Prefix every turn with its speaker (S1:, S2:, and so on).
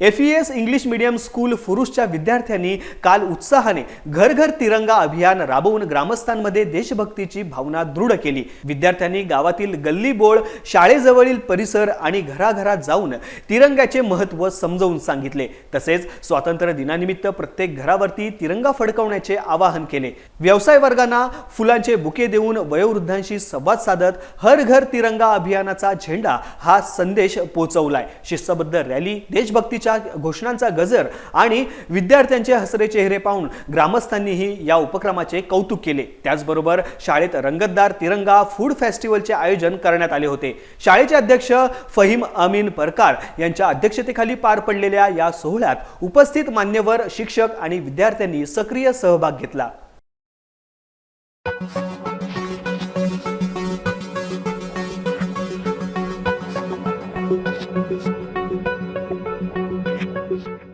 S1: F E S English medium school फुरुषच्या विद्यार्थ्यांनी काल उत्साहाने घर घर तिरंगा अभियान राबवून ग्रामस्थांमध्ये देशभक्तीची भावना दृढ केली. विद्यार्थ्यांनी गावातील गल्ली बोळ शाळेजवळील परिसर आणि घराघरात जाऊन तिरंग्याचे महत्त्व समजावून सांगितले. तसेच स्वातंत्र्य दिनानिमित्त प्रत्येक घरावरती तिरंगा फडकवण्याचे आवाहन केले. व्यवसाय वर्गांना फुलांचे बुके देऊन वयोवृद्धांशी संवाद साधत हर घर तिरंगा अभियानाचा झेंडा हा संदेश पोहोचवलाय शिस्तबद्ध रॅली देशभक्ती घोषणेच्या घोषणांचा गजर आणि विद्यार्थ्यांचे हसरे चेहरे पाहून ग्रामस्थांनीही या उपक्रमाचे कौतुक केले त्याचबरोबर शाळेत रंगतदार तिरंगा फूड फेस्टिवलचे आयोजन करण्यात आले होते शाळेचे अध्यक्ष फहीम अमीन परकार यांच्या अध्यक्षतेखाली पार पडलेल्या या सोहळ्यात उपस्थित मान्यवर शिक्षक आणि विद्यार्थ्यांनी सक्रिय सहभाग घेतला Thank you. Thank you.